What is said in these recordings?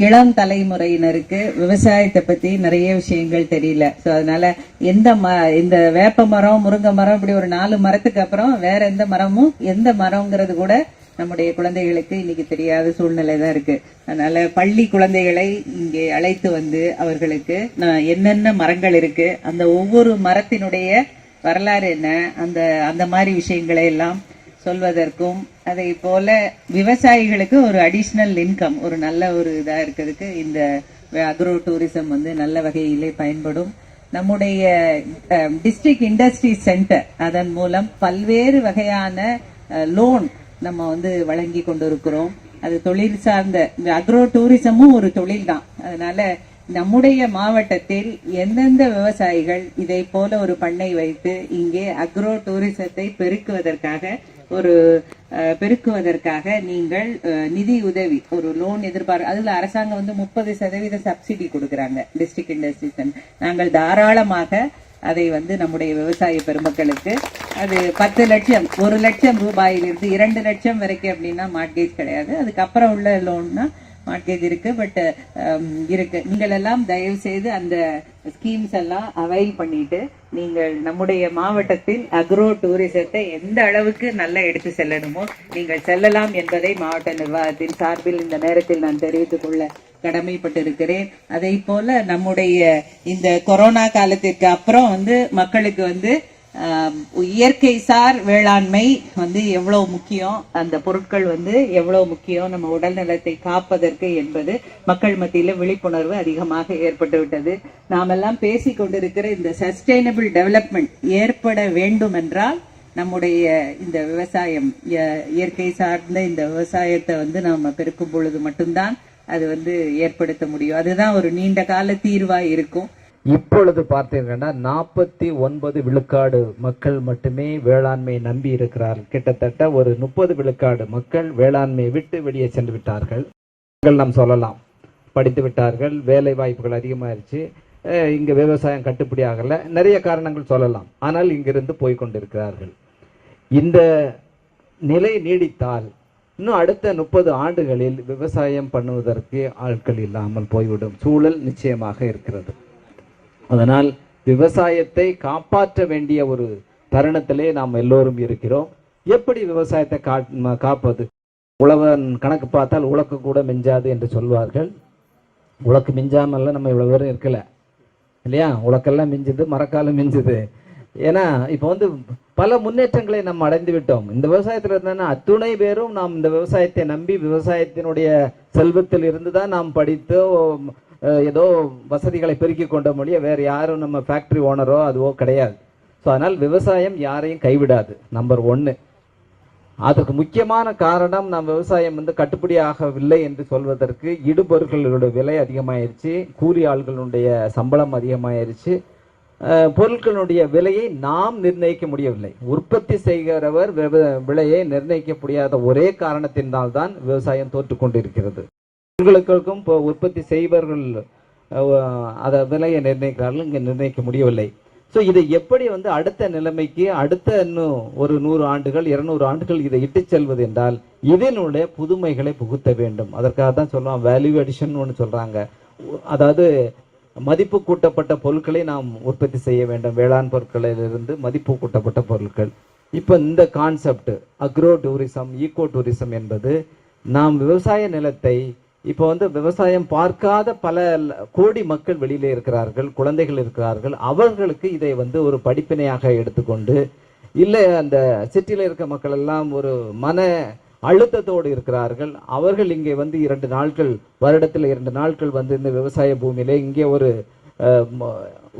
இளம் தலைமுறையினருக்கு விவசாயத்தை பத்தி நிறைய விஷயங்கள் தெரியல. சோ அதனால எந்த ம- இந்த வேப்ப மரம் முருங்கை மரம் இப்படி ஒரு நாலு மரத்துக்கு அப்புறம் வேற எந்த மரமும் எந்த மரம்ங்கிறது கூட நம்முடைய குழந்தைகளுக்கு இன்னைக்கு தெரியாத சூழ்நிலை தான் இருக்கு. அதனால பள்ளி குழந்தைகளை இங்கே அழைத்து வந்து அவர்களுக்கு நான் என்னென்ன மரங்கள் இருக்கு அந்த ஒவ்வொரு மரத்தினுடைய வரலாறு என்ன அந்த அந்த மாதிரி விஷயங்களை எல்லாம் சொல்வதற்கும் அதை போல விவசாயிகளுக்கு ஒரு அடிஷ்னல் இன்கம் ஒரு நல்ல ஒரு இதாக இருக்கிறதுக்கு இந்த அக்ரோ டூரிசம் வந்து நல்ல வகையிலே பயன்படும். நம்முடைய டிஸ்ட்ரிக்ட் இண்டஸ்ட்ரி சென்டர் அதன் மூலம் பல்வேறு வகையான லோன் நம்ம வந்து வழங்கி கொண்டிருக்கிறோம். அது தொழில் சார்ந்த அக்ரோ டூரிசமும் ஒரு தொழில் தான். அதனால நம்முடைய மாவட்டத்தில் எந்தெந்த விவசாயிகள் இதை போல ஒரு பண்ணை வைத்து இங்கே அக்ரோ டூரிசத்தை பெருக்குவதற்காக ஒரு பெருக்குவதற்காக நீங்கள் நிதி உதவி ஒரு லோன் எதிர்பார்க்க அதுல அரசாங்கம் வந்து முப்பது சதவீத சப்சிடி கொடுக்கறாங்க டிஸ்ட்ரிக்ட் இண்டஸ்ட்ரீஸ் நாங்கள் தாராளமாக அதை வந்து நம்முடைய விவசாய பெருமக்களுக்கு அது பத்து லட்சம் ஒரு லட்சம் ரூபாயிலிருந்து இரண்டு லட்சம் வரைக்கும் அப்படின்னா மார்க்கேஜ் கிடையாது. அதுக்கப்புறம் உள்ள லோன்னா மார்க்கேஜ் இருக்கு பட் um, இருக்கு. நீங்கள் எல்லாம் தயவு செய்து அந்த ஸ்கீம்ஸ் எல்லாம் அவைல் பண்ணிட்டு நீங்கள் நம்முடைய மாவட்டத்தில் அக்ரோ டூரிசத்தை எந்த அளவுக்கு நல்லா எடுத்து செல்லணுமோ நீங்கள் செல்லலாம் என்பதை மாவட்ட நிர்வாகத்தின் சார்பில் இந்த நேரத்தில் நான் தெரிவித்துக் கொள்ள கடமைப்பட்டிருக்கிறேன். அதே போல நம்முடைய இந்த கொரோனா காலத்திற்கு அப்புறம் வந்து மக்களுக்கு வந்து இயற்கை சார் வேளாண்மை வந்து எவ்வளவு முக்கியம்? அந்த பொருட்கள் வந்து எவ்வளவு முக்கியம்? நம்ம உடல் நலத்தை காப்பதற்கு என்பது மக்கள் மத்தியில விழிப்புணர்வு அதிகமாக ஏற்பட்டுவிட்டது நாமெல்லாம் பேசி கொண்டிருக்கிற இந்த சஸ்டைனபிள் டெவலப்மெண்ட் ஏற்பட வேண்டும் என்றால் நம்முடைய இந்த விவசாயம் இயற்கை சார்ந்த இந்த விவசாயத்தை வந்து நாம பெருக்கும் பொழுது மட்டும்தான் அது வந்து ஏற்படுத்த முடியும். அதுதான் ஒரு நீண்ட கால தீர்வா இருக்கும். இப்பொழுது பார்த்தீங்கன்னா நாற்பத்தி ஒன்பது விழுக்காடு மக்கள் மட்டுமே வேளாண்மை நம்பி இருக்கிறார்கள். கிட்டத்தட்ட ஒரு முப்பது விழுக்காடு மக்கள் வேளாண்மையை விட்டு வெளியே சென்று விட்டார்கள். நாம் சொல்லலாம். படித்து விட்டார்கள். வேலை வாய்ப்புகள் அதிகமாயிருச்சு. இங்கே விவசாயம் கட்டுப்படி ஆகலை. நிறைய காரணங்கள் சொல்லலாம். ஆனால் இங்கிருந்து போய் கொண்டிருக்கிறார்கள். இந்த நிலை நீடித்தால் இன்னும் அடுத்த முப்பது ஆண்டுகளில் விவசாயம் பண்ணுவதற்கு ஆட்கள் இல்லாமல் போய்விடும். சூழல் நிச்சயமாக இருக்கிறது. அதனால் விவசாயத்தை காப்பாற்ற வேண்டிய ஒரு தருணத்திலே நாம் எல்லோரும் இருக்கிறோம். எப்படி விவசாயத்தை கா- காப்பது? உழவன் கணக்கு பார்த்தால் உலக்கு கூட மிஞ்சாது என்று சொல்வார்கள். உலக்கு மிஞ்சாமல்ல நம்ம இவ்வளோ பேரும் இருக்கல. இல்லையா? உலக்கெல்லாம் மிஞ்சுது மரக்காலம் மிஞ்சுது. ஏன்னா இப்போ வந்து பல முன்னேற்றங்களை நம்ம அடைந்து விட்டோம். இந்த விவசாயத்தில் இருந்தா அத்துணை பேரும் நாம் இந்த விவசாயத்தை நம்பி விவசாயத்தினுடைய செல்வத்தில் இருந்து தான் நாம் படித்தோ ஏதோ வசதிகளை பெருக்கி கொண்ட மொழிய வேறு யாரும் நம்ம ஃபேக்ட்ரி ஓனரோ அதுவோ கிடையாது. ஸோ அதனால் விவசாயம் யாரையும் கைவிடாது நம்பர் ஒன்று அதற்கு முக்கியமான காரணம் நம் விவசாயம் வந்து கட்டுப்படி ஆகவில்லை என்று சொல்வதற்கு இடுபொருட்களோட விலை அதிகமாயிருச்சு கூலி ஆள்களுடைய சம்பளம் அதிகமாயிருச்சு. பொருட்களுடைய விலையை நாம் நிர்ணயிக்க முடியவில்லை. உற்பத்தி செய்கிறவர் விலையை நிர்ணயிக்க முடியாத ஒரே காரணத்தினால் தான் விவசாயம் தோற்று கொண்டிருக்கிறது உங்களுக்கும் இப்போ உற்பத்தி செய்பவர்கள் அதை விலையை நிர்ணயிக்கிறார்கள் இங்கே நிர்ணயிக்க முடியவில்லை. ஸோ இதை எப்படி வந்து அடுத்த நிலைமைக்கு அடுத்த இன்னும் ஒரு நூறு ஆண்டுகள் இருநூறு ஆண்டுகள் இதை இட்டு செல்வது என்றால் இதனுடைய புதுமைகளை புகுத்த வேண்டும். அதற்காக தான் சொல்லுவோம் வேல்யூ அடிஷன் ஒன்று சொல்கிறாங்க அதாவது மதிப்பு கூட்டப்பட்ட பொருட்களை நாம் உற்பத்தி செய்ய வேண்டும். வேளாண் பொருட்களிலிருந்து மதிப்பு கூட்டப்பட்ட பொருட்கள். இப்போ இந்த concept agro tourism eco tourism என்பது நாம் விவசாய நிலத்தை இப்போ வந்து விவசாயம் பார்க்காத பல கோடி மக்கள் வெளியில இருக்கிறார்கள் குழந்தைகள் இருக்கிறார்கள் அவர்களுக்கு இதை வந்து ஒரு படிப்பினையாக எடுத்துக்கொண்டு இல்லை அந்த சிட்டியில் இருக்க மக்கள் எல்லாம் ஒரு மன அழுத்தத்தோடு இருக்கிறார்கள். அவர்கள் இங்கே வந்து இரண்டு நாட்கள் வருடத்தில் இரண்டு நாட்கள் வந்து இந்த விவசாய பூமியிலே இங்கே ஒரு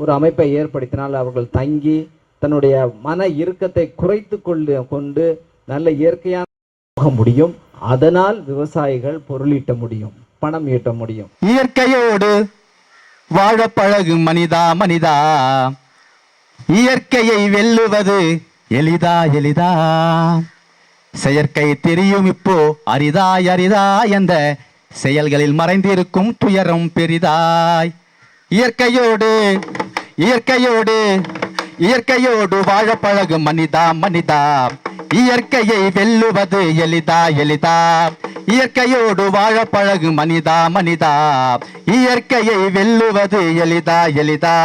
ஒரு அமைப்பை ஏற்படுத்தினால் அவர்கள் தங்கி தன்னுடைய மன இறுக்கத்தை குறைத்து கொண்டு கொண்டு நல்ல இயற்கையான போக முடியும். அதனால் விவசாயிகள் பொருளீட்ட முடியும் பணம் ஈட்ட முடியும். இயற்கையோடு வாழ பழகும் மனிதா மனிதா. இயற்கையை வெல்லுவது எளிதா எளிதா. செயற்கை தெரியும் இப்போ அரிதாய் அரிதாய் அந்த செயல்களில் மறைந்திருக்கும் துயரம் பெரிதாய். இயற்கையோடு இயற்கையோடு இயற்கையோடு வாழ பழகும் மனிதா மனிதா. இயற்கையை வெல்லுவது எளிதா எளிதா. இயற்கையோடு வாழ பழகு மனிதா மனிதா. இயற்கையை வெல்லுவது எளிதா எளிதா.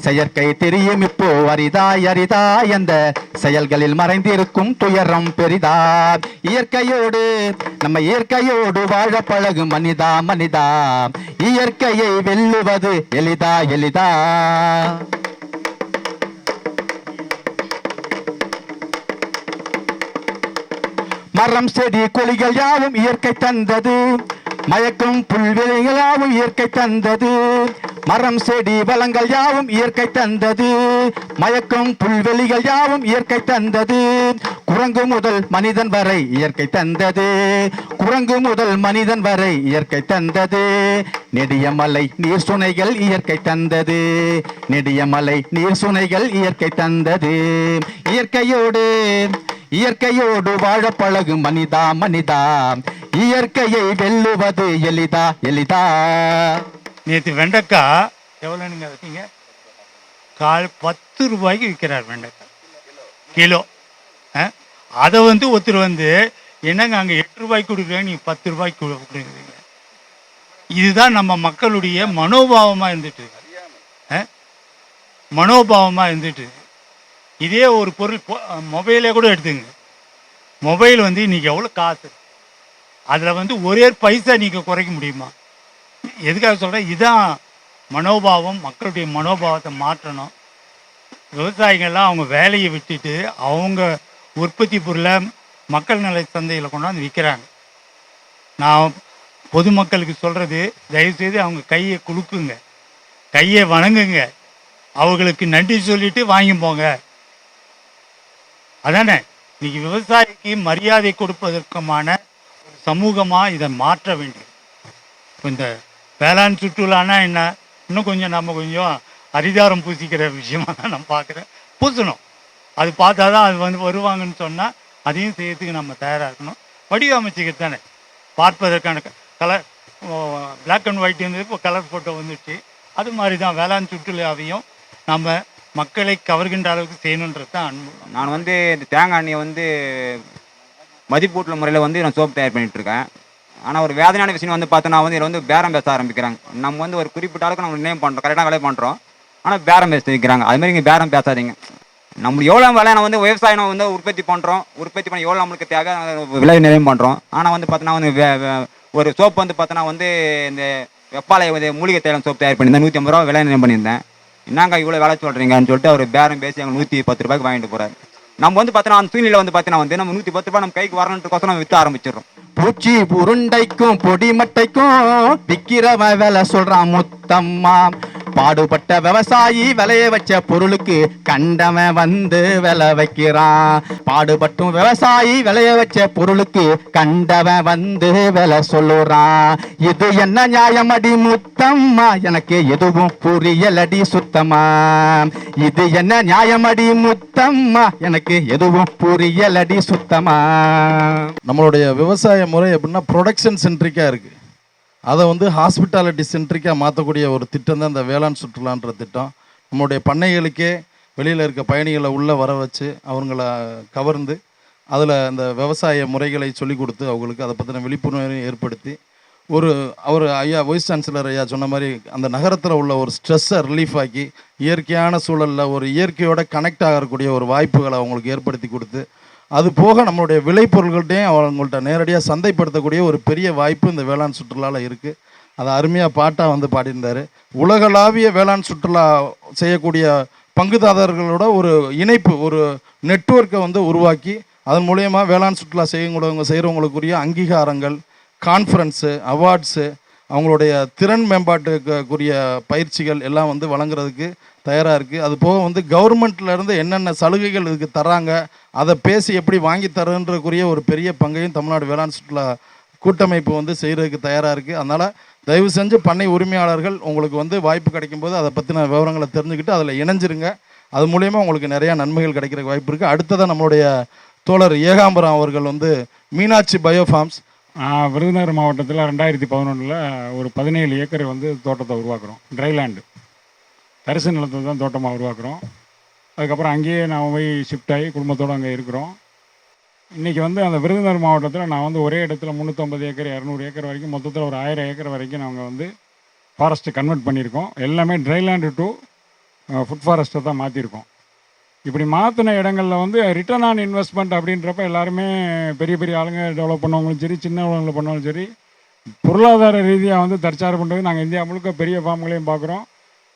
செயற்கை தெரியும் இப்போ அரிதா அரிதா எந்த செயல்களில் மறைந்திருக்கும் துயரம் பெரிதா. இயற்கையோடு நம்ம இயற்கையோடு வாழ பழகு மனிதா மனிதா. இயற்கையை வெல்லுவது எளிதா எளிதா. மரம் செடி கொலிகள் யாவும் இயற்கை தந்தது. மயக்கும் புல்வெளிகள் யாவும் இயற்கை தந்தது. மரம் செடி வளங்கள் யாவும் இயற்கை தந்தது. மயக்கும் புல்வெளிகள் யாவும் இயற்கை தந்தது. குரங்கு முதல் மனிதன் வரை இயற்கை தந்தது. குரங்கு முதல் மனிதன் வரை இயற்கை தந்தது. நெடிய மலை நீர் சுனைகள் இயற்கை தந்தது. நெடிய மலை நீர் சுனைகள் இயற்கை தந்தது. இயற்கையோடு இயற்கையோடு வாழ பழகு மனிதா மனிதா. இயற்கையை வெல்லுவது எளிதா எளிதா. நேற்று வெண்டைக்காய் எவ்வளோ நீங்கள் இருக்கீங்க கால் பத்து ரூபாய்க்கு விற்கிறார் வெண்டைக்காய். கிலோ. ஆ? அதை வந்து ஒருத்தர் வந்து என்னங்க அங்கே எட்டு ரூபாய்க்கு கொடுக்குறேன் நீங்கள் பத்து ரூபாய்க்கு கொடுக்குறீங்க? இதுதான் நம்ம மக்களுடைய மனோபாவமாக இருந்துட்டு இருக்கு. ஆ? மனோபாவமாக இருந்துட்டு இருக்கு. இதே ஒரு பொருள் மொபைலே கூட எடுத்துங்க. மொபைல் வந்து இன்னைக்கு எவ்வளோ காசு? அதில் வந்து ஒரே பைசா நீங்கள் குறைக்க முடியுமா? எதுக்காக சொல்கிறேன் இதான் மனோபாவம் மக்களுடைய மனோபாவத்தை மாற்றணும். விவசாயிகள்லாம் அவங்க வேலையை விட்டுட்டு அவங்க உற்பத்தி பொருளை மக்கள் நிலை சந்தையில் கொண்டாந்து விற்கிறாங்க நான் பொதுமக்களுக்கு சொல்கிறது தயவுசெய்து அவங்க கையை குலுக்குங்க. கையை வணங்குங்க. அவங்களுக்கு நன்றி சொல்லிட்டு வாங்கி போங்க. அதானே? இன்னைக்கு விவசாயிக்கு மரியாதை கொடுப்பதற்குமான ஒரு சமூகமாக இதை மாற்ற வேண்டியது இப்போ இந்த வேளாண் சுற்றுலானா என்ன? இன்னும் கொஞ்சம் நம்ம கொஞ்சம் அரிதாரம் பூசிக்கிற விஷயமா தான் நான் பார்க்குறேன். பூசணும். அது பார்த்தா தான் அது வந்து வருவாங்கன்னு சொன்னால் அதையும் செய்யறதுக்கு நம்ம தயாராக இருக்கணும். வடிவமைச்சுக்கிறது தானே. பார்ப்பதற்கான கலர் பிளாக் அண்ட் ஒயிட் இருந்தது இப்போ கலர் ஃபோட்டோ வந்துடுச்சு அது மாதிரி தான் வேளாண் சுற்றுலாவையும் நம்ம மக்களை கவர்கின்ற அளவுக்கு செய்யணுன்றது தான் அன்பு. நான் வந்து இந்த தேங்காய் எண்ணெயை வந்து மதிப்பூட்டுள்ள முறையில் வந்து நான் சோப்பு தயார் பண்ணிட்டு இருக்கேன். ஆனால் ஒரு வேதனையான விஷயம் வந்து பார்த்தோன்னா வந்து இதில் வந்து பேரம் பேச ஆரம்பிக்கிறாங்க. நம்ம வந்து ஒரு குறிப்பிட்ட அளவுக்கு நம்ம நேம் பண்ணுறோம் கரெக்டாக வேலை பண்ணுறோம் ஆனால் பேரம் பேச வைக்கிறாங்க. அதுமாதிரி இங்கே பேரம் பேசாதீங்க. நம்ம எவ்வளோ விலை நம்ம வந்து விவசாயம் வந்து உற்பத்தி பண்ணுறோம் உற்பத்தி பண்ண எவ்வளோ நம்மளுக்கு தேவை விலை நிலையம் பண்ணுறோம் ஆனால் வந்து பார்த்தோன்னா வந்து ஒரு சோப்பு வந்து பார்த்தோன்னா வந்து இந்த வெப்பாலை வந்து மூலிகை தைலம் சோப்பு தயார் பண்ணியிருந்தேன். நூற்றி ஐம்பது ரூபா விலை நிர்ணயம் பண்ணியிருந்தேன். என்னங்க இவ்வளோ வேலை சொல்கிறீங்கன்னு சொல்லிட்டு அவர் பேரம் பேசி அவங்க நூற்றி பத்து ரூபாய்க்கு வாங்கிட்டு போகிறார் நம்ம வந்து பார்த்தீங்கன்னா அந்த சூழ்நிலை வந்து பார்த்தீங்கன்னா வந்து நம்ம நூற்றி பத்து ரூபாய் நம்ம கைக்கு வரணுன்றக்கோசரம் நம்ம விற்று ஆரம்பிச்சிடறோம். பூச்சி உருண்டைக்கும் பொடி மட்டைக்கும் வேலை விலை சொல்றான் முத்தம்மா பாடுபட்ட விவசாயி விளைய வச்ச பொருளுக்கு கண்டவன் வந்து விளை வைக்கிறான். பாடுபட்டும் விவசாயி விளைய வச்ச பொருளுக்கு கண்டவன் வந்து விலை சொல்லுறான். இது என்ன நியாயம் அடி முத்தம்மா? எனக்கு எதுவும் புரியலடி சுத்தமா. இது என்ன நியாயம் அடி முத்தம்மா? எனக்கு எதுவும் புரியலடி சுத்தமா. நம்மளுடைய விவசாய முறை எப்படின்னா ப்ரொடக்ஷன் சென்ட்ரிக்கா இருக்குது அதை வந்து ஹாஸ்பிட்டாலிட்டி சென்ட்ரிக்காக மாற்றக்கூடிய ஒரு திட்டம் தான் இந்த வேளாண் சுற்றுலான்ற திட்டம். நம்மளுடைய பண்ணைகளுக்கே வெளியில் இருக்க பயணிகளை உள்ளே வர வச்சு அவங்கள கவர்ந்து அதில் அந்த விவசாய முறைகளை சொல்லிக் கொடுத்து அவங்களுக்கு அதை பற்றின விழிப்புணர்வையும் ஏற்படுத்தி ஒரு அவர் ஐயா வைஸ் சான்சலர் ஐயா சொன்ன மாதிரி அந்த நகரத்தில் உள்ள ஒரு ஸ்ட்ரெஸ்ஸை ரிலீஃப் ஆக்கி இயற்கையான சூழலில் ஒரு இயற்கையோட கனெக்ட் ஆகக்கூடிய ஒரு வாய்ப்புகளை அவங்களுக்கு ஏற்படுத்தி கொடுத்து அது போக நம்மளுடைய விளைபொருள்கள்ட்டையும் அவங்கள்ட்ட நேரடியாக சந்தைப்படுத்தக்கூடிய ஒரு பெரிய வாய்ப்பு இந்த வேளாண் சுற்றுலாவில் இருக்குது அதை அருமையாக பாட்டாக வந்து பாடியிருந்தார். உலகளாவிய வேளாண் சுற்றுலா செய்யக்கூடிய பங்குதாரர்களோட ஒரு இணைப்பு ஒரு நெட்வொர்க்கை வந்து உருவாக்கி அதன் மூலயமா வேளாண் சுற்றுலா செய்யக்கூடியவங்க செய்கிறவங்களுக்குரிய அங்கீகாரங்கள் கான்ஃபரன்ஸு அவார்ட்ஸு அவங்களுடைய திறன் மேம்பாட்டுக்குரிய பயிற்சிகள் எல்லாம் வந்து வழங்குறதுக்கு தயாராக இருக்குது அது போக வந்து கவர்மெண்ட்ல இருந்து என்னென்ன சலுகைகள் இதுக்கு தராங்க அதை பேசி எப்படி வாங்கி தருன்றக்குரிய ஒரு பெரிய பங்கையும் தமிழ்நாடு வேளாண் சுற்றுலா கூட்டமைப்பு வந்து செய்கிறதுக்கு தயாராக இருக்குது அதனால் தயவு செஞ்சு பண்ணை உரிமையாளர்கள் உங்களுக்கு வந்து வாய்ப்பு கிடைக்கும்போது அதை பற்றின விவரங்களை தெரிஞ்சுக்கிட்டு அதில் இணைஞ்சிருங்க. அது மூலயமா உங்களுக்கு நிறையா நன்மைகள் கிடைக்கிற வாய்ப்பு இருக்குது அடுத்ததான் நம்மளுடைய தோழர் ஏகாம்பரம் அவர்கள் வந்து மீனாட்சி பயோஃபார்ம்ஸ் விருதுநகர் மாவட்டத்தில் ரெண்டாயிரத்தி பதினொன்றில் ஒரு பதினேழு ஏக்கர் வந்து தோட்டத்தை உருவாக்குறோம். ட்ரைலேண்டு தரிசு நிலத்தை தான் தோட்டமாக உருவாக்குறோம். அதுக்கப்புறம் அங்கேயே நான் போய் ஷிஃப்ட் ஆகி குடும்பத்தோடு அங்கே இருக்கிறோம். இன்றைக்கி வந்து அந்த விருதுநகர் மாவட்டத்தில் நான் வந்து ஒரே இடத்துல முந்நூற்றம்பது ஏக்கர் இரநூறு ஏக்கர் வரைக்கும் மொத்தத்தில் ஒரு ஆயிரம் ஏக்கர் வரைக்கும் நாங்கள் வந்து ஃபாரஸ்ட்டு கன்வெர்ட் பண்ணியிருக்கோம். எல்லாமே ட்ரைலேண்டு டு ஃபுட் ஃபாரஸ்ட்டை தான் மாற்றிருக்கோம் இப்படி மாற்றின இடங்களில் வந்து ரிட்டர்ன் ஆன் இன்வெஸ்ட்மெண்ட் அப்படின்றப்ப எல்லாருமே பெரிய பெரிய ஆளுங்க டெவலப் பண்ணவங்களும் சரி சின்னவங்களை பண்ணவங்களும் சரி பொருளாதார ரீதியாக வந்து தற்சார் பண்ணுறது நாங்கள் இந்தியா முழுக்க பெரிய ஃபார்ம்களையும் பார்க்குறோம்.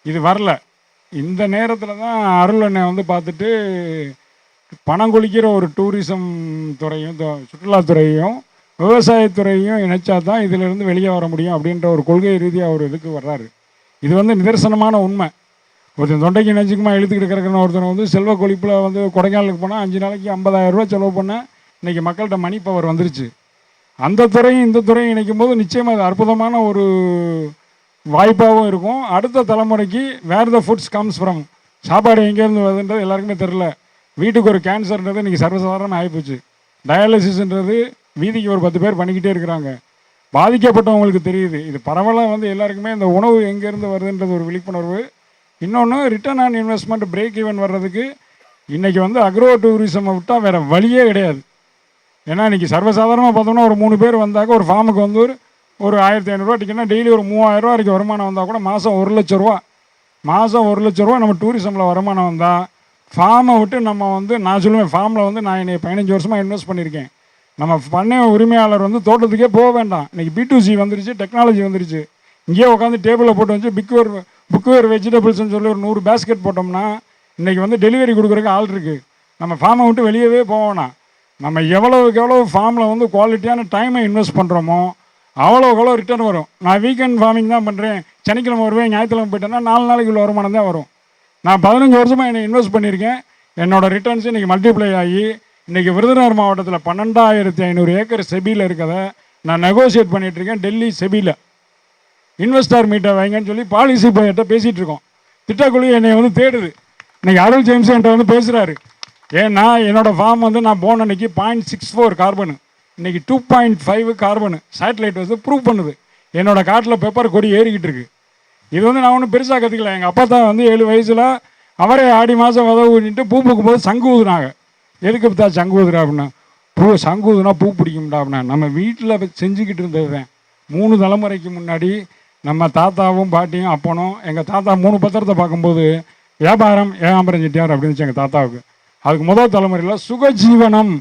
இது வரல. இந்த நேரத்தில் தான் அருள் அண்ணன் வந்து பார்த்துட்டு பணம் கொளிக்கிற ஒரு டூரிசம் துறையும் சுற்றுலாத்துறையும் விவசாயத்துறையும் இணைச்சா தான் இதிலிருந்து வெளியே வர முடியும் அப்படின்ற ஒரு கொள்கை ரீதியாக ஒரு இதுக்கு வர்றாரு. இது வந்து நிதர்சனமான உண்மை. ஒருத்தன் தொண்டைக்கு நெஞ்சுக்குமா இழுத்துக்கிட்டு கிடக்கிறன ஒருத்தன் வந்து செல்வ கொழிப்பில் வந்து கொடைக்கானலுக்கு போனால் அஞ்சு நாளைக்கு ஐம்பதாயிரம் ரூபா செலவு பண்ணேன் இன்றைக்கி மக்கள்கிட்ட மணி பவர் வந்துருச்சு. அந்த துறையும் இந்த துறையும் இணைக்கும் போது நிச்சயமாக அது அற்புதமான ஒரு வாய்ப்பாகவும் இருக்கும். அடுத்த தலைமுறைக்கு where the foods comes from சாப்பாடு எங்கேருந்து வருதுன்றது எல்லாருக்குமே தெரில வீட்டுக்கு ஒரு கேன்சர்ன்றது இன்றைக்கி சர்வசாதாரணமாக ஆகிப்போச்சு டயாலிசிஸ்ன்றது வீதிக்கு ஒரு பத்து பேர் பண்ணிக்கிட்டே இருக்கிறாங்க. பாதிக்கப்பட்டவங்களுக்கு தெரியுது. இது பரவலாக வந்து எல்லாருக்குமே இந்த உணவு எங்கேருந்து வருதுன்றது ஒரு விழிப்புணர்வு. இன்னொன்று return on investment break even வர்றதுக்கு இன்றைக்கி வந்து அக்ரோ டூரிசமை விட்டால் வேறு வழியே கிடையாது. ஏன்னா இன்றைக்கி சர்வசாதாரணமாக பார்த்தோம்னா ஒரு மூணு பேர் வந்தாக்க ஒரு ஃபார்முக்கு வந்து ஒரு ஒரு ஆயிரத்தி ஐநூறுரூவா டிக்கெட்னா டெய்லி ஒரு மூவாயிரரூவா வரைக்கும் வருமானம் வந்தால் கூட மாதம் ஒரு லட்ச ரூபா மாதம் ஒரு லட்ச ரூபா நம்ம டூரிசமில் வருமானம் வந்தால் ஃபார்மை விட்டு நம்ம வந்து நான் சொல்லுவேன் ஃபார்மில் வந்து நான் என்னை பதினஞ்சு வருஷமாக இன்வெஸ்ட் பண்ணியிருக்கேன். நம்ம பண்ண உரிமையாளர் வந்து தோட்டத்துக்கே போக வேண்டாம். இன்றைக்கி பி வந்துருச்சு டெக்னாலஜி வந்துருச்சு. இங்கேயே உட்காந்து டேபிளில் போட்டு வச்சு பிக்வேர் புக்வேர் வெஜிடபிள்ஸ்னு சொல்லி ஒரு நூறு பேஸ்கெட் போட்டோம்னா இன்றைக்கி வந்து டெலிவரி கொடுக்குறதுக்கு ஆள் இருக்குது நம்ம ஃபார்மை விட்டு வெளியவே போவோம்னா நம்ம எவ்வளோவுக்கு எவ்வளோ ஃபார்மில் வந்து குவாலிட்டியான டைமை இன்வெஸ்ட் பண்ணுறோமோ அவ்வளோக்கு எவ்வளோ ரிட்டர்ன் வரும். நான் வீக்கெண்ட் ஃபார்மிங் தான் பண்ணுறேன் சனிக்கிழமை வருவேன் ஞாயிற்றுக்கிழமை போயிட்டேன்னா நாலு நாளைக்கு உள்ள வருமானம் தான் வரும். நான் பதினஞ்சு வருஷமாக என்னை இன்வெஸ்ட் பண்ணியிருக்கேன். என்னோட ரிட்டர்ன்ஸ் இன்றைக்கி மல்டிப்ளை ஆகி இன்றைக்கி விருதுநகர் மாவட்டத்தில் பன்னெண்டாயிரத்தி ஐநூறு ஏக்கர் செபியில் இருக்கதை நான் நெகோசியேட் பண்ணிகிட்ருக்கேன் டெல்லி செபியில் இன்வெஸ்டார் மீட்டை வைங்கன்னு சொல்லி பாலிசி பையர்கிட்ட பேசிகிட்டு இருக்கோம். திட்டக்குழு என்னை வந்து தேடுது. இன்னைக்கு அருள் ஜேம்ஸ் என்கிட்ட வந்து பேசுகிறாரு ஏன்னா என்னோடய ஃபார்ம் வந்து நான் போன அன்னைக்கு பாயிண்ட் சிக்ஸ் ஃபோர் கார்பனு இன்னைக்கு two point five carbon satellite வந்து ப்ரூவ் பண்ணுது. என்னோடய காட்டில் பெப்பர் கொடி ஏறிக்கிட்டு இருக்கு. இது வந்து நான் ஒன்றும் பெருசாக கற்றுக்கல எங்கள் அப்பா தான் வந்து ஏழு வயசில் அவரே ஆடி மாதம் வித ஊனிட்டு பூ பூக்கும் போது சங்கு ஊதுனாங்க. எதுக்கு பார்த்தா சங்கு ஊதுறா அப்படின்னா? பூ சங்கு ஊதுனா பூ பிடிக்கும்டா அப்படின்னா நம்ம வீட்டில் செஞ்சுக்கிட்டு இருந்தது தான் மூணு தலைமுறைக்கு முன்னாடி நம்ம தாத்தாவும் பாட்டியும் அப்பனும் எங்கள் தாத்தா மூணு பத்திரத்தை பார்க்கும்போது வியாபாரம் ஏகாம்பரம் செட்டியார் அப்படின்னு இருந்துச்சு எங்கள் தாத்தாவுக்கு. அதுக்கு முதல் தலைமுறையில் சுகஜீவனம்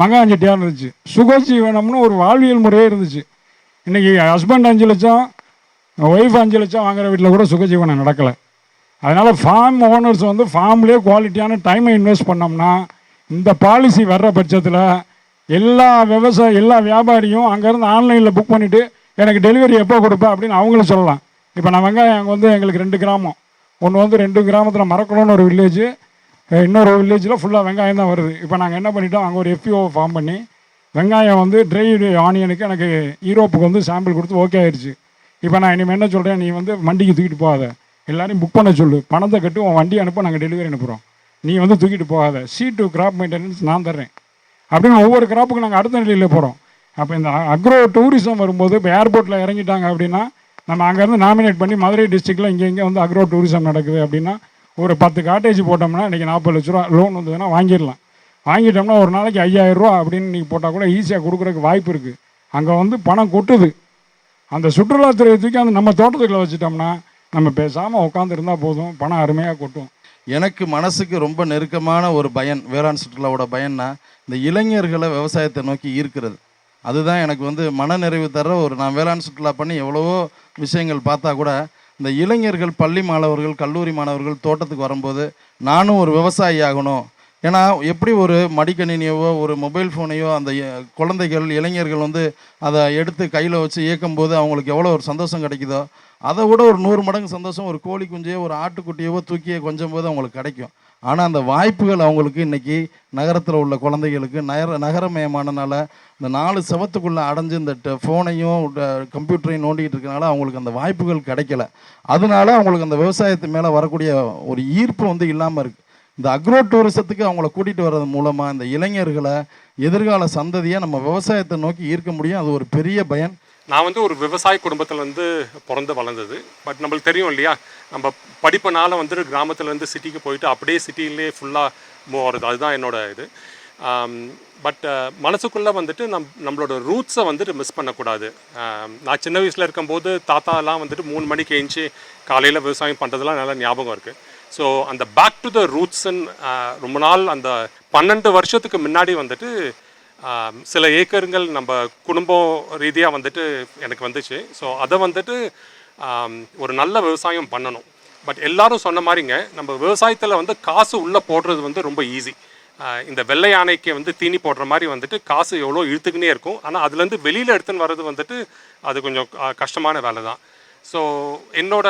மங்கான் செட்டியார் இருந்துச்சு. சுகஜீவனம்னு ஒரு வாழ்வியல் முறையே இருந்துச்சு. இன்றைக்கி ஹஸ்பண்ட் அஞ்சு லட்சம் ஒய்ஃப் அஞ்சு லட்சம் வாங்குகிற வீட்டில் கூட சுகஜீவனம் நடக்கலை. அதனால் ஃபார்ம் ஓனர்ஸ் வந்து ஃபார்ம்லேயே குவாலிட்டியான டைமை இன்வெஸ்ட் பண்ணோம்னா இந்த பாலிசி வர்ற பட்சத்தில் எல்லா விவசாய எல்லா வியாபாரியும் அங்கேருந்து ஆன்லைனில் புக் பண்ணிவிட்டு எனக்கு டெலிவரி எப்போ கொடுப்பேன் அப்படின்னு அவங்களும் சொல்லலாம். இப்போ நான் வெங்காயம் அங்கே வந்து எங்களுக்கு ரெண்டு கிராமம். ஒன்று வந்து ரெண்டு கிராமத்தில் மறக்கணும்னு ஒரு வில்லேஜ் இன்னொரு வில்லேஜில் ஃபுல்லாக வெங்காயம் தான் வருது. இப்போ நாங்கள் என்ன பண்ணிட்டோம்? அங்கே ஒரு எஃப்யூஓ ஃபார்ம் பண்ணி வெங்காயம் வந்து ட்ரை ஆனியனுக்கு எனக்கு ஈரோப்புக்கு வந்து சாம்பிள் கொடுத்து ஓகே ஆயிடுச்சு இப்போ நான் இனிமேல் என்ன சொல்கிறேன் நீ வந்து வண்டிக்கு தூக்கிட்டு போகாத. எல்லாரையும் புக் பண்ண சொல்லு. பணத்தை கட்டு உன் வண்டி அனுப்ப நாங்கள் டெலிவரி அனுப்புகிறோம் நீ வந்து தூக்கிட்டு போகாத. சி டு கிராப் மெயின்டெனன்ஸ் நான் தர்றேன். அப்படின்னு ஒவ்வொரு கிராப்புக்கு நாங்கள் அடுத்த நிலையில் போகிறோம் அப்போ இந்த அக்ரோ டூரிசம் வரும்போது இப்போ ஏர்போர்ட்டில் இறங்கிட்டாங்க அப்படின்னா நம்ம அங்கேருந்து நாமினேட் பண்ணி மதுரை டிஸ்ட்ரிக்டில் இங்கே இங்கே வந்து அக்ரோ டூரிசம் நடக்குது அப்படின்னா ஒரு பத்து காட்டேஜ் போட்டோம்னா இன்றைக்கி நாற்பது லட்ச ரூபா லோன் வந்ததுன்னா வாங்கிடலாம். வாங்கிட்டோம்னா ஒரு நாளைக்கு ஐயாயிரம் ரூபா அப்படின்னு நீங்கள் போட்டால் கூட ஈஸியாக கொடுக்குறதுக்கு வாய்ப்பு இருக்குது அங்கே வந்து பணம் கொட்டுது. அந்த சுற்றுலாத்துறையை தூக்கி அந்த நம்ம தோட்டத்துக்குள்ளே வச்சுட்டோம்னா நம்ம பேசாமல் உட்காந்துருந்தா போதும் பணம் அருமையாக கொட்டும். எனக்கு மனசுக்கு ரொம்ப நெருக்கமான ஒரு பயன் வேளாண் சுற்றுலாவோட பயன்னா இந்த இளைஞர்களை விவசாயத்தை நோக்கி ஈர்க்கிறது. அதுதான் எனக்கு வந்து மனநிறைவு தர ஒரு நான் வேளாண் சுற்றுலா பண்ணி எவ்வளவோ விஷயங்கள் பார்த்தா கூட இந்த இளைஞர்கள் பள்ளி மாணவர்கள் கல்லூரி மாணவர்கள் தோட்டத்துக்கு வரும்போது நானும் ஒரு விவசாயி ஆகணும். ஏன்னா எப்படி ஒரு மடிக்கணினியவோ ஒரு மொபைல் ஃபோனையோ அந்த குழந்தைகள் இளைஞர்கள் வந்து அதை எடுத்து கையில் வச்சு இயக்கும்போது அவங்களுக்கு எவ்வளோ ஒரு சந்தோஷம் கிடைக்குதோ அதை விட ஒரு நூறு மடங்கு சந்தோஷம் ஒரு கோழி குஞ்சையோ ஒரு ஆட்டுக்குட்டியவோ தூக்கியே கொஞ்சம் போது அவங்களுக்கு கிடைக்கும். ஆனால் அந்த வாய்ப்புகள் அவங்களுக்கு இன்றைக்கி நகரத்தில் உள்ள குழந்தைகளுக்கு நகர நகரமயமானனால இந்த நாலு செவத்துக்குள்ளே அடைஞ்சு இந்த ட- ஃபோனையும் கம்ப்யூட்டரையும் நோண்டிக்கிட்டு இருக்கனால அவங்களுக்கு அந்த வாய்ப்புகள் கிடைக்கல. அதனால அவங்களுக்கு அந்த விவசாயத்து மேலே வரக்கூடிய ஒரு ஈர்ப்பு வந்து இல்லாமல் இருக்குது இந்த அக்ரோ டூரிசத்துக்கு அவங்கள கூட்டிகிட்டு வர்றது மூலமாக இந்த இளைஞர்களை எதிர்கால சந்ததியை நம்ம விவசாயத்தை நோக்கி ஈர்க்க முடியும். அது ஒரு பெரிய பயன். நான் வந்து ஒரு விவசாய குடும்பத்தில் வந்து பிறந்து வளர்ந்தது. பட் நம்மளுக்கு தெரியும் இல்லையா? நம்ம படிப்பினால் வந்து கிராமத்துலேருந்து சிட்டிக்கு போயிட்டு அப்படியே சிட்டிலே ஃபுல்லாக மூவ் அதுதான் என்னோட இது. பட் மனசுக்குள்ளே வந்துட்டு நம் நம்மளோட ரூட்ஸை வந்துட்டு மிஸ் பண்ணக்கூடாது. நான் சின்ன வயசில் இருக்கும்போது தாத்தாலாம் வந்துட்டு மூணு மணிக்கு எழுந்துச்சி காலையில் விவசாயம் பண்ணுறதுலாம் நல்லா ஞாபகம் இருக்குது ஸோ அந்த பேக் டு த ரூட்ஸ்ன்னு ரொம்ப நாள் அந்த பன்னெண்டு வருஷத்துக்கு முன்னாடி வந்துட்டு சில ஏக்கருங்கள் நம்ம குடும்பம் ரீதியாக வந்துட்டு எனக்கு வந்துச்சு. ஸோ அதை வந்துட்டு ஒரு நல்ல விவசாயம் பண்ணணும். பட் எல்லாரும் சொன்ன மாதிரிங்க நம்ம விவசாயத்தில் வந்து காசு உள்ளே போடுறது வந்து ரொம்ப ஈஸி இந்த வெள்ளை யானைக்கு வந்து தீனி போடுற மாதிரி வந்துட்டு காசு எவ்வளோ இழுத்துக்கினே இருக்கும். ஆனால் அதுலேருந்து வெளியில் எடுத்துன்னு வர்றது வந்துட்டு அது கொஞ்சம் கஷ்டமான வேலை தான் ஸோ என்னோட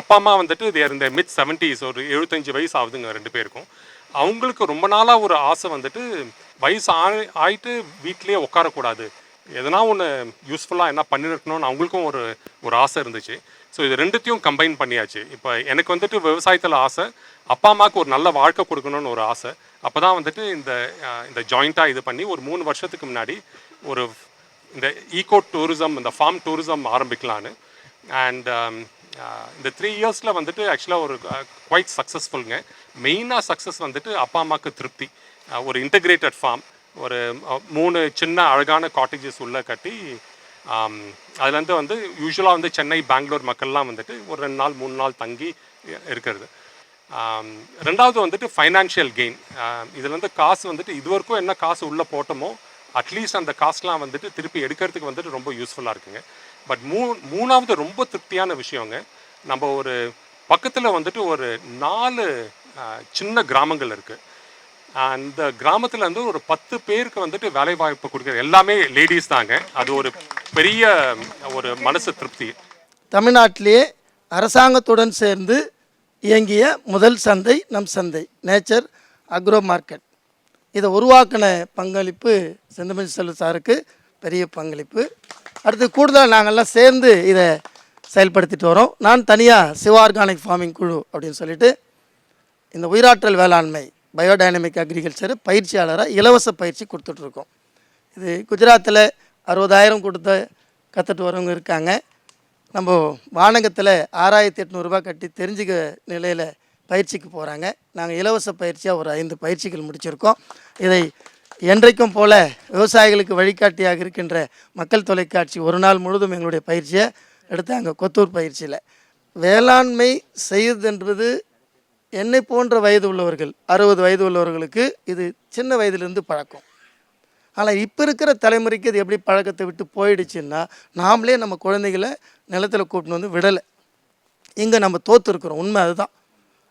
அப்பா அம்மா வந்துட்டு தேர் இந்த மிட் செவன்ட்டிஸ் ஒரு எழுபத்தஞ்சு வயசு ஆகுதுங்க ரெண்டு பேருக்கும். அவங்களுக்கு ரொம்ப நாளாக ஒரு ஆசை வந்துட்டு வயசு ஆயி ஆயிட்டு வீட்லேயே உட்காரக்கூடாது. எதனா ஒன்று யூஸ்ஃபுல்லாக என்ன பண்ணிருக்கணும்னு அவங்களுக்கும் ஒரு ஒரு ஆசை இருந்துச்சு. ஸோ இது ரெண்டுத்தையும் கம்பைன் பண்ணியாச்சு. இப்போ எனக்கு வந்துட்டு விவசாயத்தில் ஆசை அப்பா அம்மாவுக்கு ஒரு நல்ல வாழ்க்கை கொடுக்கணும்னு ஒரு ஆசை. அப்போ தான் வந்துட்டு இந்த இந்த ஜாயிண்ட்டாக இது பண்ணி ஒரு மூணு வருஷத்துக்கு முன்னாடி ஒரு இந்த ஈகோ டூரிசம் இந்த ஃபார்ம் டூரிசம் ஆரம்பிக்கலான்னு. Um, அண்ட் இந்த த்ரீ இயர்ஸில் வந்துட்டு ஆக்சுவலாக ஒரு குவைட் சக்ஸஸ்ஃபுல்ங்க மெயினாக சக்ஸஸ் வந்துட்டு அப்பா அம்மாவுக்கு திருப்தி. ஒரு இன்டகிரேட்டட் ஃபார்ம் ஒரு மூணு சின்ன அழகான காட்டேஜஸ் உள்ளே கட்டி அதுலேருந்து வந்து யூஸ்வலாக வந்து சென்னை பெங்களூர் மக்கள்லாம் வந்துட்டு ஒரு ரெண்டு நாள் மூணு நாள் தங்கி இருக்கிறது. ரெண்டாவது வந்துட்டு ஃபைனான்ஷியல் கெயின் இதில் வந்து காசு வந்துட்டு இது வரைக்கும் என்ன காசு உள்ளே போட்டோமோ அட்லீஸ்ட் அந்த காசுலாம் வந்துட்டு திருப்பி எடுக்கிறதுக்கு வந்துட்டு ரொம்ப யூஸ்ஃபுல்லாக இருக்குங்க. பட் மூ மூணாவது ரொம்ப திருப்தியான விஷயங்க நம்ம ஒரு பக்கத்தில் வந்துட்டு ஒரு நாலு சின்ன கிராமங்கள் இருக்குது அந்த கிராமத்தில் இருந்து ஒரு பத்து பேருக்கு வந்துட்டு வேலை வாய்ப்பு கொடுக்குறது. எல்லாமே லேடிஸ் தாங்க. அது ஒரு பெரிய ஒரு மனசு திருப்தி. தமிழ்நாட்டிலேயே அரசாங்கத்துடன் சேர்ந்து இயங்கிய முதல் சந்தை நம் சந்தை நேச்சர் அக்ரோ மார்க்கெட். இதை உருவாக்கின பங்களிப்பு செந்தமிழ் செல்வ சாருக்கு பெரிய பங்களிப்பு. அடுத்து கூடுதலாக நாங்கள்லாம் சேர்ந்து இதை செயல்படுத்திட்டு வரோம். நான் தனியாக சிவ ஆர்கானிக் ஃபார்மிங் குழு அப்படின்னு சொல்லிட்டு இந்த உயிராற்றல் வேளாண்மை பயோடைனமிக் அக்ரிகல்ச்சர் பயிற்சியாளராக இலவச பயிற்சி கொடுத்துட்ருக்கோம். இது குஜராத்தில் அறுபதாயிரம் கொடுத்து கற்றுட்டு வரவங்க இருக்காங்க. நம்ம வானகத்தில் ஆறாயிரத்தி எட்நூறுபா கட்டி தெரிஞ்சுக்க நிலையில் பயிற்சிக்கு போகிறாங்க நாங்கள் இலவச பயிற்சியாக ஒரு ஐந்து பயிற்சிகள் முடிச்சிருக்கோம். இதை என்றைக்கும் போல விவசாயிகளுக்கு வழிகாட்டியாக இருக்கின்ற மக்கள் தொலைக்காட்சி ஒரு நாள் முழுதும் எங்களுடைய பயிற்சியை எடுத்தாங்க. கொத்தூர் பயிற்சியில். வேளாண்மை செய்வதென்பது என்னை போன்ற வயது உள்ளவர்கள் அறுபது வயது உள்ளவர்களுக்கு இது சின்ன வயதிலிருந்து பழக்கம். ஆனால் இப்போ இருக்கிற தலைமுறைக்கு இது எப்படி பழக்கத்தை விட்டு போயிடுச்சுன்னா நாமளே நம்ம குழந்தைகளை நிலத்தில் கூட்டின்னு வந்து விடலை. இங்கே நம்ம தோற்றுருக்குறோம் உண்மை அதுதான்.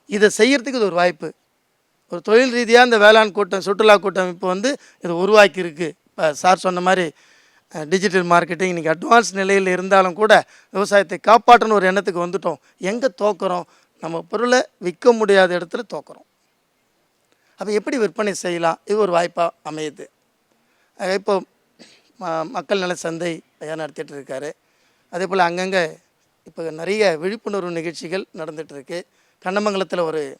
இதை செய்கிறதுக்கு இது ஒரு வாய்ப்பு. ஒரு தொழில் ரீதியாக இந்த வேளாண் கூட்டம் சுற்றுலா கூட்டமைப்பு வந்து இதை உருவாக்கியிருக்கு. இப்போ சார் சொன்ன மாதிரி டிஜிட்டல் மார்க்கெட்டிங் இன்றைக்கி அட்வான்ஸ் நிலையில் இருந்தாலும் கூட விவசாயத்தை காப்பாற்றணும் ஒரு எண்ணத்துக்கு வந்துட்டோம். எங்கே தோக்குறோம்? நம்ம பொருளை விற்க முடியாத இடத்துல தோக்குறோம். அப்போ எப்படி விற்பனை செய்யலாம்? இது ஒரு வாய்ப்பாக அமையுது. இப்போ ம- மக்கள் நல சந்தை ஐயா நடத்திட்டு இருக்காரு. அதே போல் அங்கங்கே இப்போ நிறைய விழிப்புணர்வு நிகழ்ச்சிகள் நடந்துகிட்ருக்கு கண்ணமங்கலத்தில் ஒரு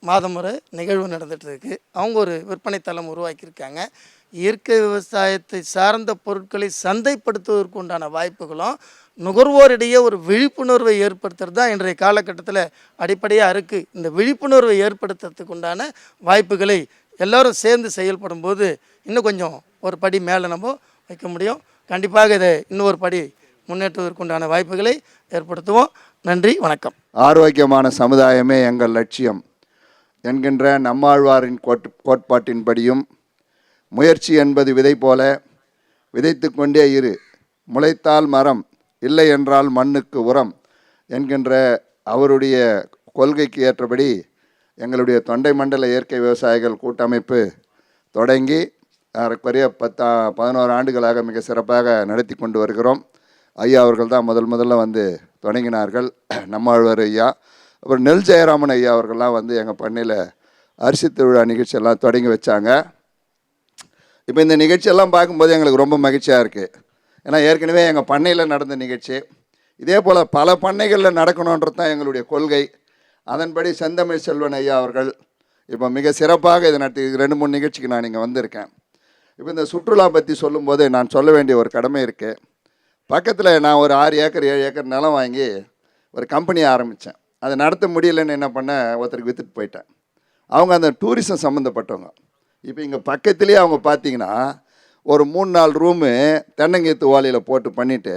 மாதம் ஒரு நிகழ்வு நடந்துகிட்ருக்கு அவங்க ஒரு விற்பனை தளம் உருவாக்கியிருக்காங்க. இயற்கை விவசாயத்தை சார்ந்த பொருட்களை சந்தைப்படுத்துவதற்கு உண்டான வாய்ப்புகளும் நுகர்வோரிடையே ஒரு விழிப்புணர்வை ஏற்படுத்துறது தான் இன்றைய காலகட்டத்தில் அடிப்படையாக இருக்குது இந்த விழிப்புணர்வை ஏற்படுத்துறதுக்கு உண்டான வாய்ப்புகளை எல்லோரும் சேர்ந்து செயல்படும் போது இன்னும் கொஞ்சம் ஒரு படி மேலே நம்ம வைக்க முடியும். கண்டிப்பாக இதை இன்னொரு படி முன்னேற்றுவதற்குண்டான வாய்ப்புகளை ஏற்படுத்துவோம். நன்றி வணக்கம். ஆரோக்கியமான சமுதாயமே எங்கள் லட்சியம். என்கின்ற நம்மாழ்வாரின் கோட் கோட்பாட்டின்படியும் முயற்சி என்பது விதை போல விதைத்து கொண்டே இரு. முளைத்தால் மரம் இல்லை என்றால் மண்ணுக்கு உரம் என்கின்ற அவருடைய கொள்கைக்கு ஏற்றபடி எங்களுடைய தொண்டை மண்டல இயற்கை விவசாயிகள் கூட்டமைப்பு தொடங்கி ஏறக்குறைய பத்தா பதினோரு ஆண்டுகளாக மிக சிறப்பாக நடத்தி கொண்டு வருகிறோம். ஐயா அவர்கள் தான் முதல் முதல்ல வந்து தொடங்கினார்கள். நம்மாழ்வார் ஐயா அப்புறம் நெல் ஜெயராமன் ஐயா அவர்கள்லாம் வந்து எங்கள் பண்ணையில் அரிசி திருவிழா நிகழ்ச்சியெல்லாம் தொடங்கி வச்சாங்க. இப்போ இந்த நிகழ்ச்சியெல்லாம் பார்க்கும்போது எங்களுக்கு ரொம்ப மகிழ்ச்சியாக இருக்குது ஏன்னா ஏற்கனவே எங்கள் பண்ணையில் நடந்த நிகழ்ச்சி. இதே போல் பல பண்ணைகளில் நடக்கணுன்றது தான் எங்களுடைய கொள்கை. அதன்படி செந்தமிழ் செல்வன் ஐயா அவர்கள் இப்போ மிக சிறப்பாக இதை நடத்தி ரெண்டு மூணு நிகழ்ச்சிக்கு நான் இங்கே வந்திருக்கேன். இப்போ இந்த சுற்றுலா பற்றி சொல்லும்போது நான் சொல்ல வேண்டிய ஒரு கடமை இருக்குது பக்கத்தில் நான் ஒரு ஆறு ஏக்கர் ஏழு ஏக்கர் நிலம் வாங்கி ஒரு கம்பெனி ஆரம்பித்தேன் அதை நடத்த முடியலன்னு என்ன பண்ணேன்? ஒருத்தருக்கு விற்றுட்டு போயிட்டேன். அவங்க அந்த டூரிசம் சம்மந்தப்பட்டவங்க இப்போ இங்கே பக்கத்துலேயே அவங்க பார்த்தீங்கன்னா ஒரு மூணு நாலு ரூமு தென்னங்கீத்து ஓலையில் போட்டு பண்ணிவிட்டு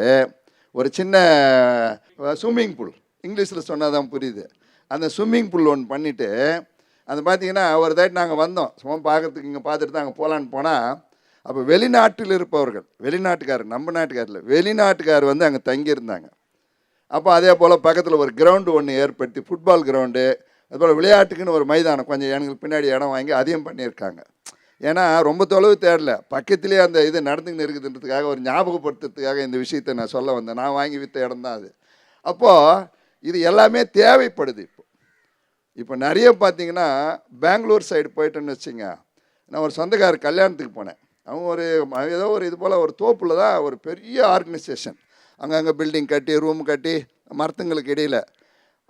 ஒரு சின்ன ஸ்விம்மிங் பூல் இங்கிலீஷில் சொன்னால் தான் புரியுது. அந்த ஸ்விம்மிங் பூல் ஒன்று பண்ணிவிட்டு அது பார்த்தீங்கன்னா ஒரு தாட்டி நாங்கள் வந்தோம். சும்மா பார்க்கறதுக்கு இங்கே பார்த்துட்டு தான் அங்கே போகலான்னு போனால் அப்போ வெளிநாட்டில் இருப்பவர்கள் வெளிநாட்டுக்காரர் நம்ம நாட்டுக்காரில் வெளிநாட்டுக்கார் வந்து அங்கே தங்கியிருந்தாங்க. அப்போ அதே போல் பக்கத்தில் ஒரு கிரவுண்டு ஒன்று ஏற்படுத்தி ஃபுட்பால் கிரவுண்டு அதுபோல் விளையாட்டுக்குன்னு ஒரு மைதானம் கொஞ்சம் எனக்கு பின்னாடி இடம் வாங்கி அதையும் பண்ணியிருக்காங்க. ஏன்னா ரொம்ப தொலைவு தேடல. பக்கத்துலேயே அந்த இது நடந்துக்கின்னு இருக்குதுன்றதுக்காக ஒரு ஞாபகப்படுத்துறதுக்காக இந்த விஷயத்தை நான் சொல்ல வந்தேன். நான் வாங்கி விற்ற இடம் தான் அது. அப்போது இது எல்லாமே தேவைப்படுது இப்போ. இப்போ நிறைய பார்த்தீங்கன்னா பெங்களூர் சைடு போயிட்டேன்னு வச்சுங்க. நான் ஒரு சொந்தக்காரர் கல்யாணத்துக்கு போனேன். அவங்க ஒரு ஏதோ ஒரு இது போல் ஒரு தோப்பில் தான் ஒரு பெரிய ஆர்கனைசேஷன் அங்கங்கே பில்டிங் கட்டி ரூம் கட்டி மரத்துங்களுக்கு இடையில்.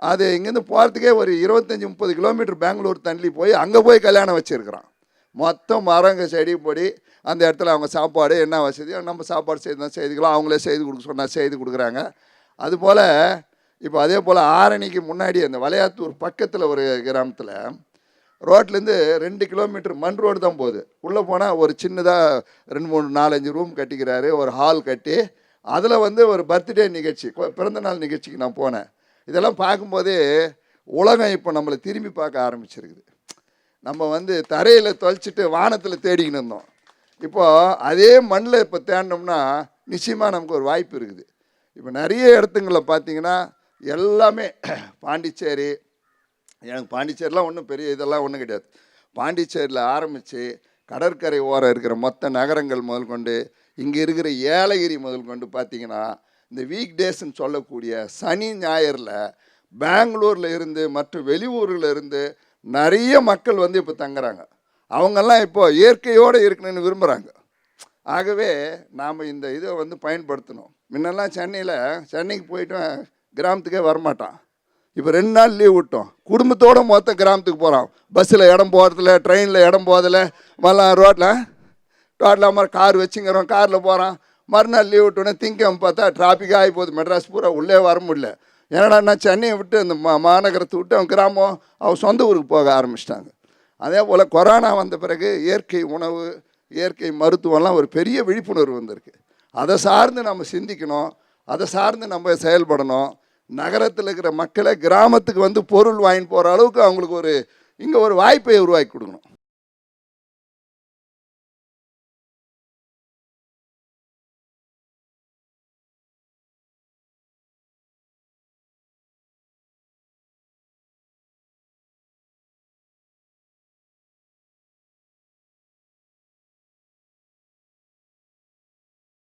அது இங்கேருந்து போகிறதுக்கே ஒரு இருபத்தஞ்சி முப்பது கிலோமீட்டர் பெங்களூர் தள்ளி போய் அங்கே போய் கல்யாணம் வச்சுருக்குறான். மொத்தம் மரங்க செடி பொடி அந்த இடத்துல அவங்க சாப்பாடு என்ன வசதியோ நம்ம சாப்பாடு செய்து செய்துக்கலாம். அவங்களே செய்து கொடுக்க சொன்னால் செய்து கொடுக்குறாங்க. அதுபோல் இப்போ அதே போல் ஆரணிக்கு முன்னாடி அந்த வளையாத்தூர் பக்கத்தில் ஒரு கிராமத்தில் ரோட்லேருந்து ரெண்டு கிலோமீட்டர் மண் ரோடு தான் போகுது. உள்ளே போனால் ஒரு சின்னதாக ரெண்டு மூணு நாலஞ்சு ரூம் கட்டிக்கிறாரு. ஒரு ஹால் கட்டி அதில் வந்து ஒரு பர்த்டே நிகழ்ச்சி பிறந்தநாள் நிகழ்ச்சிக்கு நான் போனேன். இதெல்லாம் பார்க்கும்போதே உலகம் இப்போ நம்மளை திரும்பி பார்க்க ஆரம்பிச்சிருக்குது. நம்ம வந்து தரையில் தொலைச்சிட்டு வானத்தில் தேடிக்கின்னு இருந்தோம். இப்போது அதே மண்ணில் இப்போ தேடினோம்னா நிச்சயமாக நமக்கு ஒரு வாய்ப்பு இருக்குது. இப்போ நிறைய இடத்துங்களில் பார்த்தீங்கன்னா எல்லாமே பாண்டிச்சேரி எனக்கு பாண்டிச்சேரிலாம் ஒன்றும் பெரிய இதெல்லாம் ஒன்றும் கிடையாது. பாண்டிச்சேரியில் ஆரம்பித்து கடற்கரை ஓரம் இருக்கிற மொத்த நகரங்கள் முதல் கொண்டு இங்கே இருக்கிற ஏலகிரி முதல் கொண்டு பார்த்தீங்கன்னா இந்த வீக் டேஸ்ன்னு சொல்லக்கூடிய சனி ஞாயிறில் பெங்களூரில் இருந்து மற்ற வெளியூரில் இருந்து நிறைய மக்கள் வந்து இப்போ தங்குறாங்க. அவங்கெல்லாம் இப்போ இயற்கையோடு இருக்கணும்னு விரும்புகிறாங்க ஆகவே நாம் இந்த இதை வந்து பயன்படுத்தணும். முன்னெல்லாம் சென்னையில் சென்னைக்கு போயிட்டு கிராமத்துக்கே வரமாட்டான். இப்போ ரெண்டு நாள் லீவ் விட்டோம். குடும்பத்தோடு மொத்த கிராமத்துக்கு போகிறான் பஸ்ஸில் இடம் போகிறதில்ல ட்ரெயினில் இடம் போகிறதில்ல மல்லாம் ரோட்டில் ரோட்டில் மாதிரி கார் வச்சுங்கிறோம் காரில் போகிறான் மறுநாள் லீவ் விட்டோன்னே திங்கம் பார்த்தா டிராஃபிக்காக ஆகி போகுது. மெட்ராஸ் பூரா உள்ளே வர முடியல. ஏன்னா நான் சென்னையை விட்டு அந்த மா மாநகரத்தை விட்டு அவன் கிராமம் அவன் சொந்த ஊருக்கு போக ஆரம்பிச்சிட்டாங்க. அதே போல் கொரோனா வந்த பிறகு இயற்கை உணவு இயற்கை மருத்துவம்லாம் ஒரு பெரிய விழிப்புணர்வு வந்திருக்கு. அதை சார்ந்து நம்ம சிந்திக்கணும். அதை சார்ந்து நம்ம செயல்படணும். நகரத்தில் இருக்கிற மக்களை கிராமத்துக்கு வந்து பொருள் வாங்கிட்டு போகிற அளவுக்கு அவங்களுக்கு ஒரு இங்கே ஒரு வாய்ப்பை உருவாக்கி கொடுக்கணும்.